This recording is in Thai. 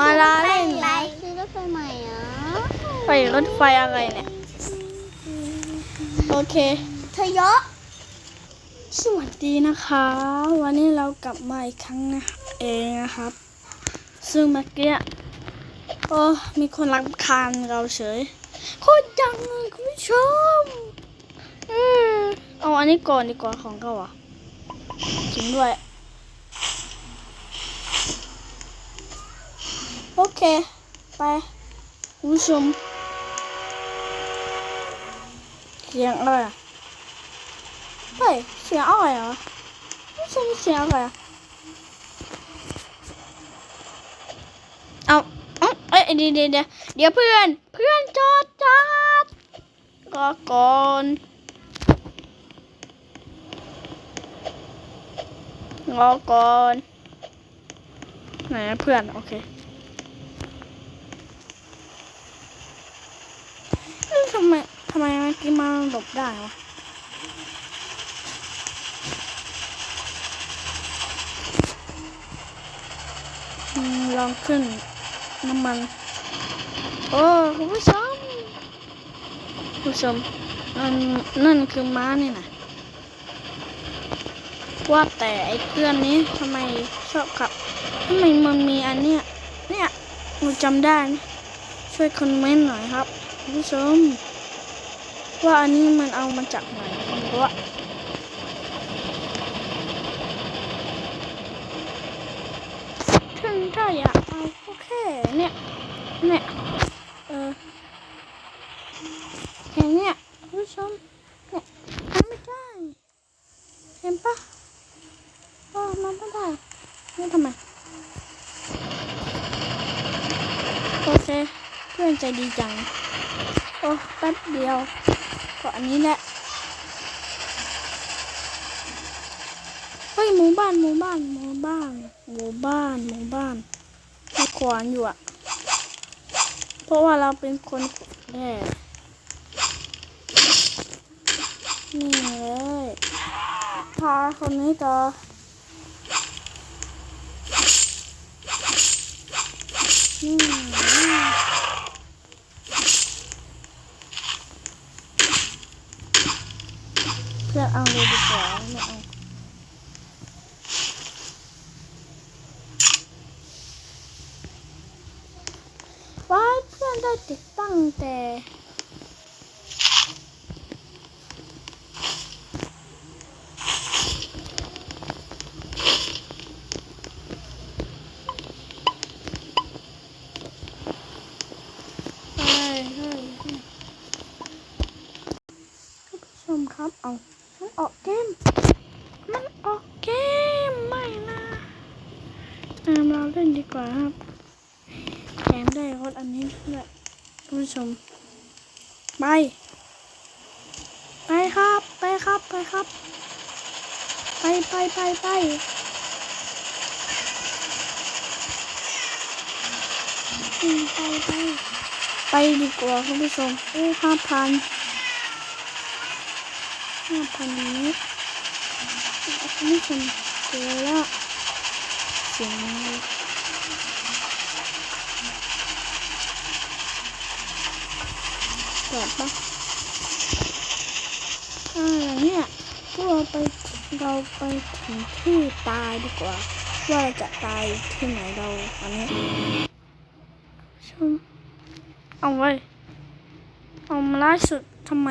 มาลาเล่นไหนซื้อรถไฟใหม่เหรอไปรถไฟอะไรเนี่ย โอเค เธอเยอะสวัสดีนะคะ วันนี้เรากลับมาอีกครั้งนะเองนะครับ ซึ่งเมื่อกี้โอ้มีคนรักคานเราเฉยโคตรจังเลยคุณผู้ชมอืมเอาอันนี้ก่อนดีกว่าของเขาอะจริงด้วย โอ เค ไปคุณผู้ชมเสียงอะไรอะเฮ้ยเสียงอะไรเหรอไม่ใช่เสียงอะไรอะเอาเอาเอ้ยเดี๋ยวเดี๋ยวเดี๋ยวเพื่อนเพื่อนจอดจอดรอก่อนรอก่อนไหนเพื่อน โอเคเอ้ย ทำไมทำไมเมื่อกี้มาหลบได้วะลองขึ้นน้ำมัน โอ้คุณผู้ชมคุณผู้ชมนั่นนั่นคือม้านี่นะว่าแต่ไอ้เพื่อนนี้ทำไมชอบขับทำไมมันมีอันเนี้ยเนี่ยหนูจำได้นะช่วยคอมเมนต์หน่อยครับคุณผู้ชม ว่าอันนี้มันเอามาจากไหนเพราะว่าถึงถ้าอยากเอาก็แค่เนี่ยเนี่ยเออแค่เนี่ยคุณผู้ชมเนี่ยมันไม่ได้เห็นปะเออมันไม่ได้นี่ทำไมโอเคเพื่อนใจดีจัง โอ้แป๊บเดียวก็อันนี้แหละเฮ้ยหมู่บ้านหมู่บ้านหมู่บ้านหมู่บ้านหมู่บ้านมีขวานอยู่อะเพราะว่าเราเป็นคนแร่นี่เลยพาคนนี้ต่อนี่ เพื่อนเอาเลยดีกว่าไม่เอาว้ายเพื่อนได้ติดตั้งแต่ชมครับ เอา ออกเกม มันออกเกมไม่นะอ่าเราเล่นดีกว่าครับแถมได้รถอันนี้ด้วยคุณผู้ชม ไป ไปครับ ไปครับ ไปครับ ไปไปไปไปไปไปไปดีกว่าคุณผู้ชมโอ้ห้าพัน ห้าพันนี้คุณผู้ชมเจอแล้วเสียงอะไรเปิดปะอ่าเนี่ยพวกเราไปเราไปถึงที่ตายดีกว่า ว่าเราจะตายที่ไหนเราอันนี้ชมเอาไว้เอามาล่าสุดทำไม